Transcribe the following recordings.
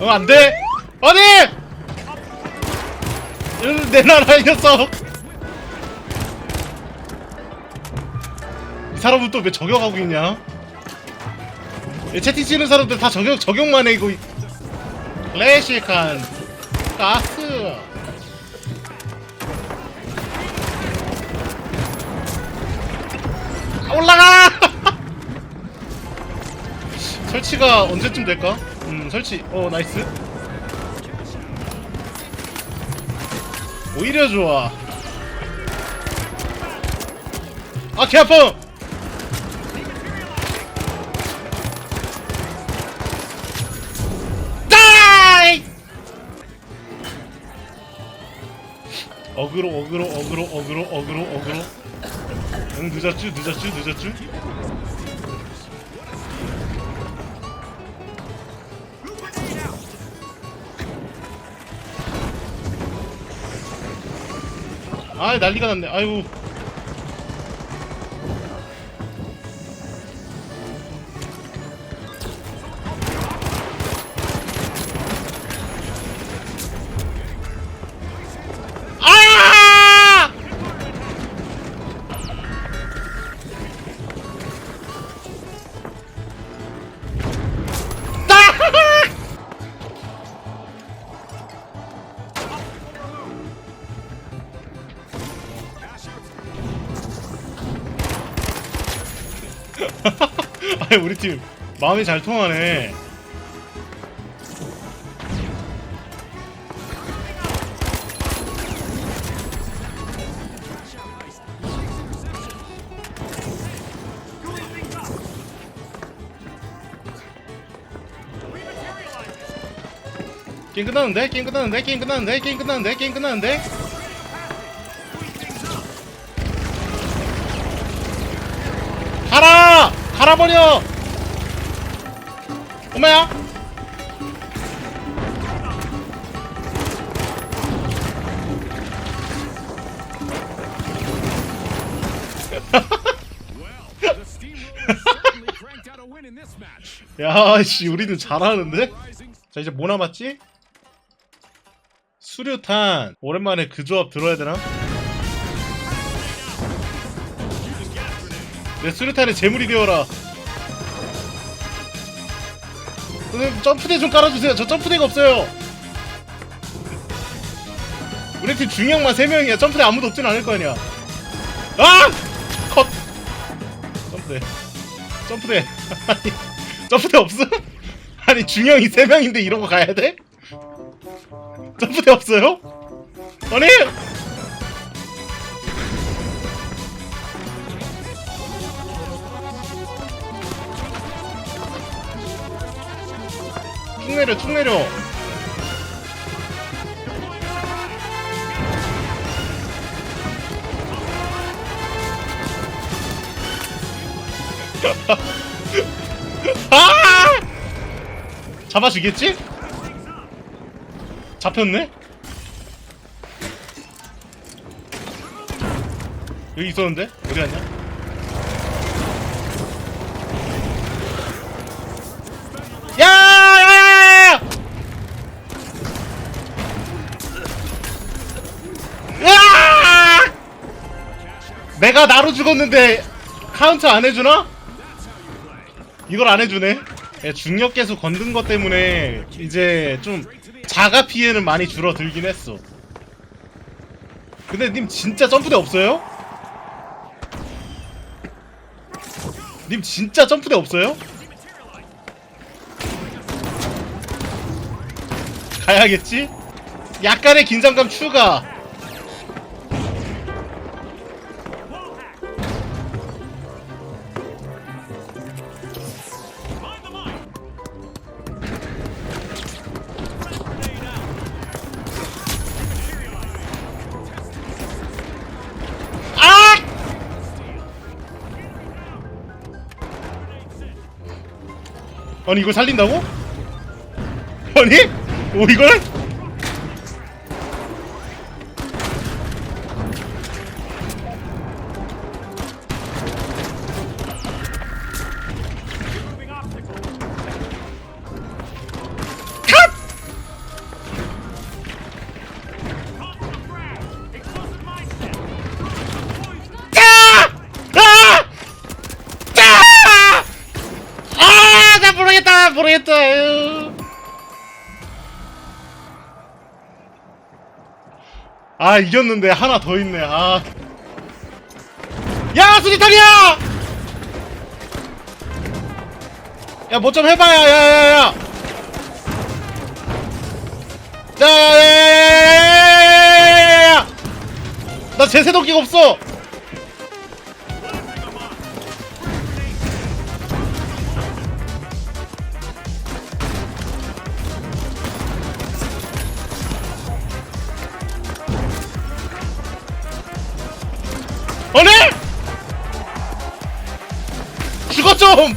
어, 안 돼! 아니! 내 나라 이 녀석! 이 사람은 또 왜 저격하고 있냐? 이 채팅 치는 사람들 다 저격, 저격만 해, 이거. 클래식한. 아, 설치가 언제쯤 될까? 음, 설치. 어, 나이스. 오히려 좋아. 아, 개 아파! 다이! 어그로, 어그로, 어그로, 어그로, 어그로, 어그로. 응, 늦었쥬, 늦었쥬, 늦었쥬? 아 난리가 났네 아유 아! 아니 우리 팀 마음이 잘 통하네. 게임 끝나는데? 게임 끝나는데? 게임 끝나는데? 게임 끝나는데? 게임 끝나는데? 갈아버려! 엄마야! The Steamrollers certainly cranked out a win in this match. 야, 씨, 우리는 잘하는데? 자, 이제 뭐 남았지? 수류탄. 오랜만에 그 조합 들어야 되나? 내 수류탄에 재물이 되어라. 선생님, 점프대 좀 깔아주세요. 저 점프대가 없어요. 우리 팀 중형만 3명이야. 점프대 아무도 없진 않을 거 아니야. 아! 컷! 점프대. 점프대. 점프대 없어? 아니, 중형이 3명인데 이런 거 가야 돼? 점프대 없어요? 아니! 쭉 내려, 쭉 내려. 아! 잡아주겠지? 잡혔네? 여기 있었는데? 어디 갔냐? 내가 나로 죽었는데 카운트 안 해주나? 이걸 안 해주네. 예, 중력 계수 건든 것 때문에 이제 좀 자가 피해는 많이 줄어들긴 했어. 근데 님 진짜 점프대 없어요? 님 진짜 점프대 없어요? 가야겠지? 약간의 긴장감 추가. 아니 이걸 살린다고? 아니? 오 이걸? 망했다 에휴. 아 이겼는데 하나 더 있네 아. 야 수리탄이야! 야뭐 좀 해봐야 야야야 야야야야야야야야야야야야야야야야 죽어 좀!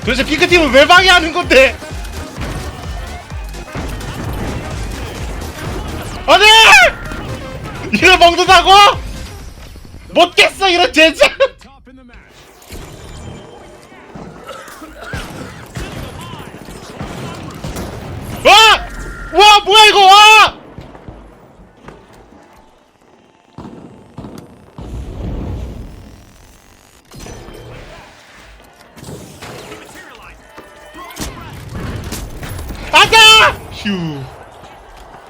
도대체 핑크팀은 왜 방해하는 건데? 아니! 이걸 먹는다고? 못 깼어 이런 match. 와! 와 뭐야 이거 와! 아가! 휴.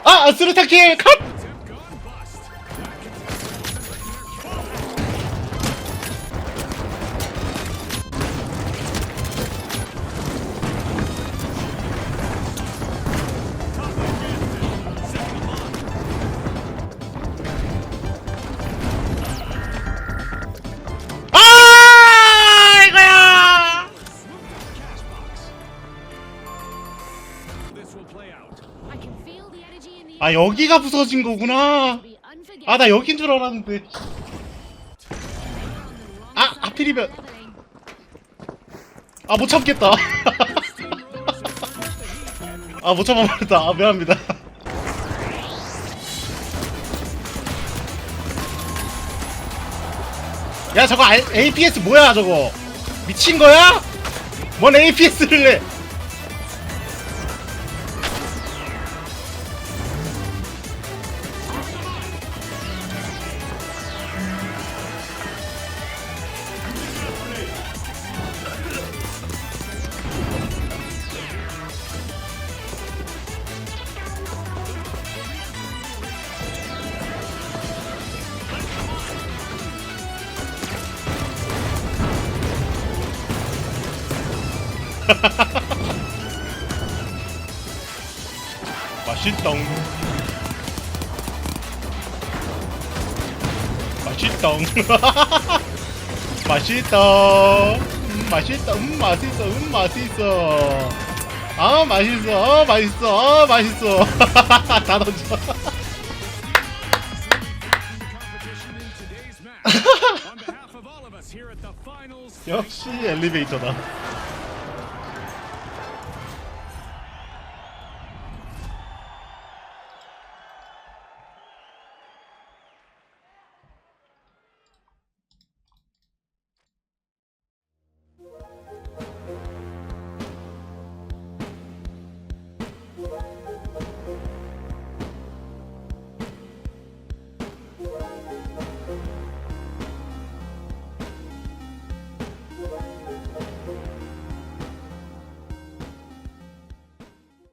아, 스르타킬 컷! 아, 여기가 부서진 거구나. 아, 나 여긴 줄 알았는데. 아, 하필이면. 아, 못 참겠다. 아, 못 참아버렸다. 아, 미안합니다. 야, 저거 알- APS 뭐야, 저거? 미친 거야? 뭔 APS를 내? 맛있덩. 맛있다. 음, 맛있다. 음, 맛있어. 음, 맛있어. 아, 맛있어. 아, 맛있어. 아, 맛있어. 다 던져. 역시 엘리베이터다.